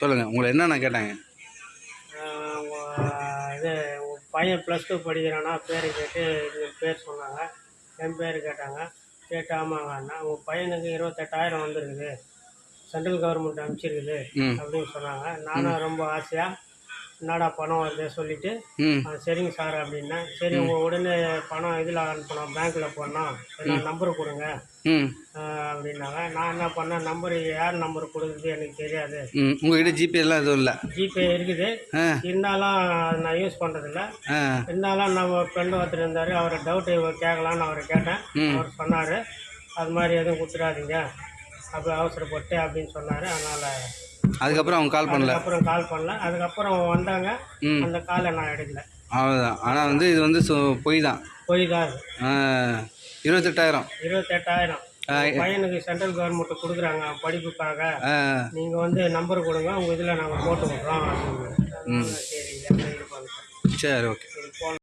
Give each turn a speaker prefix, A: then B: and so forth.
A: சொல்லுங்கள் உங்களை என்னென்ன கேட்டாங்க?
B: ஆஹ் உங்க இது உங்கள் பையன் ப்ளஸ் டூ படிக்கிறானா பேர் கேட்டு இது பேர் சொன்னாங்க. என் பேர் கேட்டாங்க. கேட்டு ஆமாங்கண்ணா உங்கள் பையனுக்கு இருபத்தெட்டாயிரம் வந்துருக்குது. சென்ட்ரல் கவர்மெண்ட் அனுப்பிச்சிருக்குது அப்படின்னு சொன்னாங்க. நானும் ரொம்ப ஆசையாக என்னடா பணம் வருது சொல்லிட்டு சரிங்க சார் அப்படின்னேன் சரி உங்கள் உடனே பணம் இதில் அனுப்பணும் பேங்க்கில் போடணும் சரி நம்பர் கொடுங்க. அப்படின்னாங்க. நான் என்ன பண்ணேன் நம்பர் யார் நம்பர் கொடுக்குறது எனக்கு தெரியாது.
A: உங்ககிட்ட ஜிபே எல்லாம் எதுவும் இல்லை?
B: ஜிபே இருக்குது. இருந்தாலும் நான் யூஸ் பண்ணுறதில்ல
A: ஆ.
B: இருந்தாலும் நம்ம ஃப்ரெண்டு ஒருத்தர் இருந்தார் அவரை டவுட்டு கேட்கலான்னு அவரை கேட்டேன். அவர் சொன்னார். அது மாதிரி எதுவும் கொடுத்துடாதீங்க. அப்படி அவசரப்பட்டு அப்படின்னு சொன்னார். அதனால்
A: அதுக்கப்புறம் அவங்க கால் பண்ணல.
B: அதுக்கப்புறம் கால் பண்ணல. அதுக்கப்புறம் வந்தாங்க. அந்த காலை நான் எடுக்கல.
A: அவ்வளோதான் ஆனால் வந்து இது வந்து சு- பொய் தான்
B: போய் தான்
A: இருபத்தெட்டாயிரம்.
B: இருபத்தெட்டாயிரம் பையனுக்கு சென்ட்ரல் கவர்மெண்ட் கொடுக்குறாங்க. படிப்புக்காக. நீங்கள் வந்து நம்பர் கொடுங்க. உங்கள் இதில் நாங்கள் போட்டு விட்றோம்.
A: சரி ஓகே.